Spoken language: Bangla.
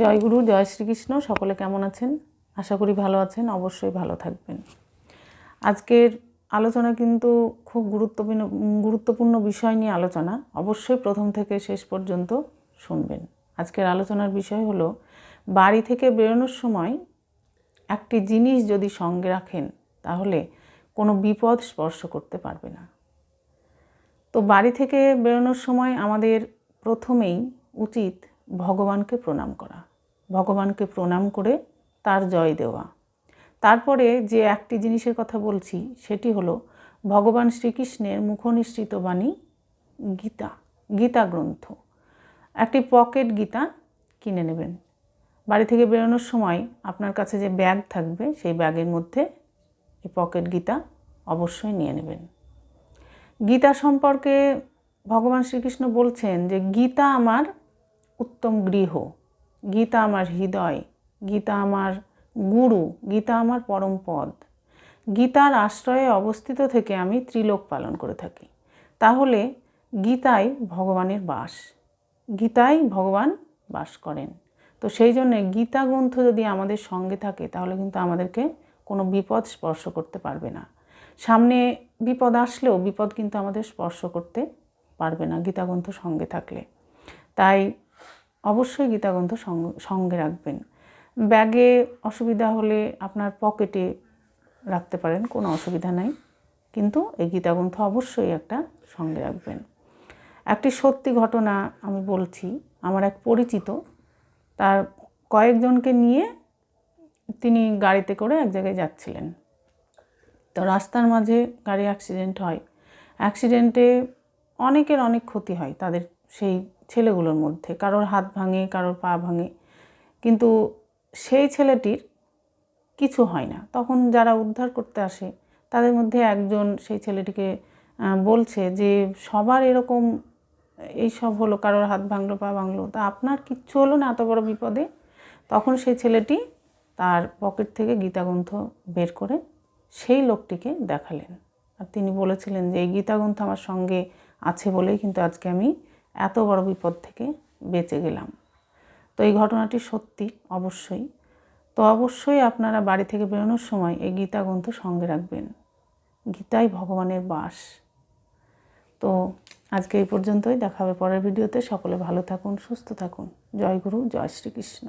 জয় গুরু, জয় শ্রীকৃষ্ণ, সকলে কেমন আছেন? আশা করি ভালো আছেন, অবশ্যই ভালো থাকবেন। আজকের আলোচনা কিন্তু খুব গুরুত্বপূর্ণ গুরুত্বপূর্ণ বিষয় নিয়ে আলোচনা। অবশ্যই প্রথম থেকে শেষ পর্যন্ত শুনবেন। আজকের আলোচনার বিষয় হলো, বাড়ি থেকে বেরোনোর সময় একটি জিনিস যদি সঙ্গে রাখেন, তাহলে কোনো বিপদ স্পর্শ করতে পারবে না। তো বাড়ি থেকে বেরোনোর সময় আমাদের প্রথমেই উচিত ভগবানকে প্রণাম করা, ভগবানকে প্রণাম করে তার জয় দেওয়া। তারপরে যে একটি জিনিসের কথা বলছি, সেটি হলো ভগবান শ্রীকৃষ্ণের মুখনিসৃত বাণী, গীতা গীতা গ্রন্থ। একটি পকেট গীতা কিনে নেবেন। বাড়ি থেকে বেরোনোর সময় আপনার কাছে যে ব্যাগ থাকবে, সেই ব্যাগের মধ্যে এই পকেট গীতা অবশ্যই নিয়ে নেবেন। গীতা সম্পর্কে ভগবান শ্রীকৃষ্ণ বলছেন যে, গীতা আমার উত্তম গৃহ, গীতা আমার হৃদয়, গীতা আমার গুরু, গীতা আমার পরম পদ। গীতার আশ্রয়ে অবস্থিত থেকে আমি ত্রিলোক পালন করে থাকি। তাহলে গীতাই ভগবানের বাস। গীতাই ভগবান বাস করেন। তো সেই জন্যে গীতা গ্রন্থ যদি আমাদের সঙ্গে থাকে, তাহলে কিন্তু আমাদেরকে কোনো বিপদ স্পর্শ করতে পারবে না। সামনে বিপদ আসলেও বিপদ কিন্তু আমাদের স্পর্শ করতে পারবে না গীতা গ্রন্থ সঙ্গে থাকলে। তাই অবশ্যই গীতাগ্রন্থ সঙ্গে রাখবেন। ব্যাগে অসুবিধা হলে আপনার পকেটে রাখতে পারেন, কোনো অসুবিধা নাই। কিন্তু এই গীতাগ্রন্থ অবশ্যই একটা সঙ্গে রাখবেন। একটি সত্যি ঘটনা আমি বলছি, আমার এক পরিচিত, তার কয়েকজনকে নিয়ে তিনি গাড়িতে করে এক জায়গায় যাচ্ছিলেন। তো রাস্তার মাঝে গাড়ি অ্যাক্সিডেন্ট হয়। অ্যাক্সিডেন্টে অনেকের অনেক ক্ষতি হয়, তাদের সেই ছেলেগুলোর মধ্যে, কারোর হাত ভাঙে, কারোর পা ভাঙে। কিন্তু সেই ছেলেটির কিছু হয় না। তখন যারা উদ্ধার করতে আসে, তাদের মধ্যে একজন সেই ছেলেটিকে বলছে যে, সবার এরকম, এই সব হলো, কারোর হাত ভাঙলো, পা ভাঙলো, তা আপনার কিচ্ছু হলো না এত বড় বিপদে? তখন সেই ছেলেটি তার পকেট থেকে গীতাগ্রন্থ বের করে সেই লোকটিকে দেখালেন। আর তিনি বলেছিলেন যে, এই গীতাগ্রন্থ আমার সঙ্গে আছে বলেই কিন্তু আজকে আমি এত বড় বিপদ থেকে বেঁচে গেলাম। তো এই ঘটনাটি সত্যি, অবশ্যই। তো অবশ্যই আপনারা বাড়ি থেকে বেরোনোর সময় এই গীতা গ্রন্থ সঙ্গে রাখবেন। গীতাই ভগবানের বাস। তো আজকে এই পর্যন্তই। দেখা হবে পরের ভিডিওতে। সকলে ভালো থাকুন, সুস্থ থাকুন। জয় গুরু, জয় শ্রীকৃষ্ণ।